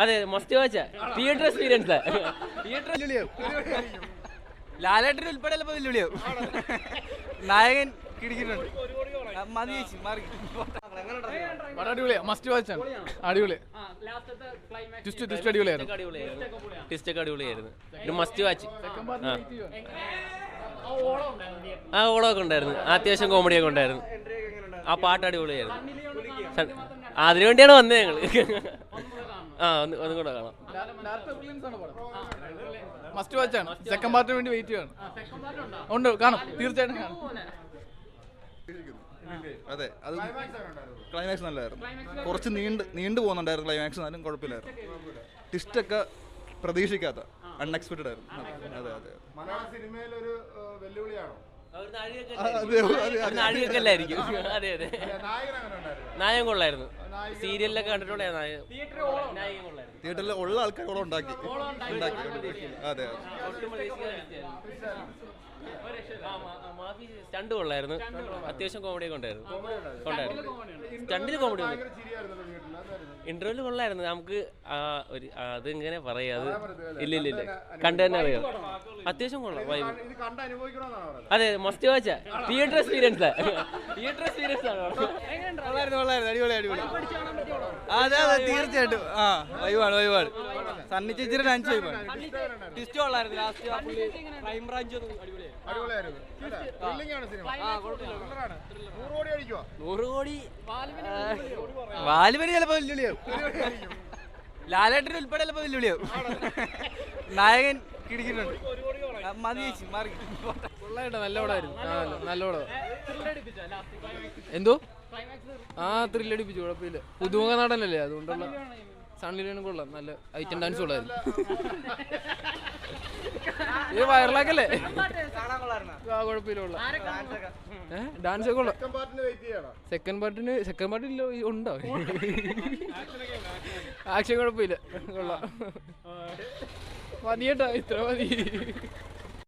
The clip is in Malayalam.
അതെ must watch. Theatre experience theatre ലാലേട്ടൻ ഉൾപ്പെടെ വെല്ലുവിളിയോ? വെല്ലുവിളിയാവും നായകൻ കിടിക്കുന്നുണ്ട് മതി ചേച്ചി മാറി. അടിപൊളിയാ. മസ്റ്റ് വാച്ച് ആണ്. അടിപൊളി. ട്വിസ്റ്റ് ട്വിസ്റ്റ് അടിപൊളിയായിരുന്നു. ടിസ്റ്റ് ഒക്കെ അടിപൊളിയായിരുന്നു. ഒരു മസ്റ്റ് വാച്ച് ആ. ഓളമൊക്കെ ഉണ്ടായിരുന്നു. അത്യാവശ്യം കോമഡിയൊക്കെ ഉണ്ടായിരുന്നു. ആ പാട്ട് അടിപൊളിയായിരുന്നു. അതിനുവേണ്ടിയാണ് അതിനു വേണ്ടിയാണ് വന്നത് ഞങ്ങൾ. ആ ഒന്ന് ഒന്നും കൂടെ കാണാം. മസ്റ്റ് വാച്ച് ആണ്. സെക്കൻഡ് പാർട്ടിന് വേണ്ടി വെയിറ്റ് ചെയ്യാണ്. ഉണ്ട്? കാണും. തീർച്ചയായിട്ടും കാണും. അതെ അത് ക്ലൈമാക്സ് നല്ലതായിരുന്നു കുറച്ച് നീണ്ട് നീണ്ടു പോകുന്നുണ്ടായിരുന്നു ക്ലൈമാക്സ് എന്നാലും കുഴപ്പമില്ലായിരുന്നു. ട്വിസ്റ്റൊക്കെ പ്രതീക്ഷിക്കാത്ത അൺഎക്സ്പെക്റ്റഡ് ആയിരുന്നു. അതെ അതെ മലയാള സിനിമയിലൊരു വെല്ലുവിളിയാണോ? അതെ അതെ നാഴികയൊക്കെ അല്ലായിരിക്കും അതെ അതെ. നായകൻ അങ്ങനെ ഉണ്ടായിരുന്നു. നായകൻ കൊള്ളായിരുന്നു. സീരിയലിലൊക്കെ കണ്ടിട്ടുണ്ടേ തിയേറ്ററിൽ ഉള്ള ഉണ്ടാക്കി. അതെ സ്റ്റണ്ട് കൊള്ളായിരുന്നു. അത്യാവശ്യം കോമഡി ഒക്കെ ഉണ്ടായിരുന്നു. സ്റ്റണ്ടിൽ കോമഡി ഇന്റർവ്യൂൽ കൊള്ളായിരുന്നു. നമുക്ക് ആ ഒരു അത് ഇങ്ങനെ പറയാ. അത് ഇല്ല ഇല്ല ഇല്ല കണ്ടു തന്നെ അറിയാം. അത്യാവശ്യം കൊള്ളാം വൈബ് ഇത് കണ്ട് അനുഭവിക്കണമെന്നാണ് പറയുന്നത് അതെ must watch. Theatre experience theatre experience ആണ്. അടിപൊളി അടിപൊളി. അതെ അതെ തീർച്ചയായിട്ടും. ആ വൈവാണ് വൈവാണ് സണ്ണി ചേച്ചിയുടെ ഡാൻസ് വൈവാണ് ട്വിസ്റ്റ് കൊള്ളായിരുന്നു. ലാസ്റ്റ് ആ പുള്ളി ക്രൈം ബ്രാഞ്ച് നൂറ് കോടി അടിക്കുവാ? നൂറ് കോടി. വാലുപനി ചിലപ്പോ വെല്ലുവിളിയാവും. ലാലേട്ടൻ ഉൾപ്പെടെ ചിലപ്പോ വെല്ലുവിളിയാവും. നായകൻ കിടിക്കുന്നുണ്ട് ആ, മതി ചേച്ചി മാറി. കൊള്ളായിട്ട് എന്തോ? ആ ത്രില്ലടിപ്പിച്ചു കുഴപ്പമില്ല. പുതുമുഖ നടനല്ലേ അതുകൊണ്ടുള്ള സണ്ണിലാണ് കൊള്ളാം. നല്ല ഐറ്റം ഡാൻസ് കൊള്ളായിരുന്നു. ഇത് വയറിലാക്കല്ലേ ആ കുഴപ്പമില്ല കൊള്ളാം. ഡാൻസ് ഒക്കെ കൊള്ളാം. സെക്കൻഡ് പാർട്ടിന് സെക്കൻഡ് പാർട്ടില്ല ഉണ്ടോ? ആക്ഷൻ കുഴപ്പമില്ല. കൊള്ളാം. മതി കേട്ടോ ഇത്ര മതി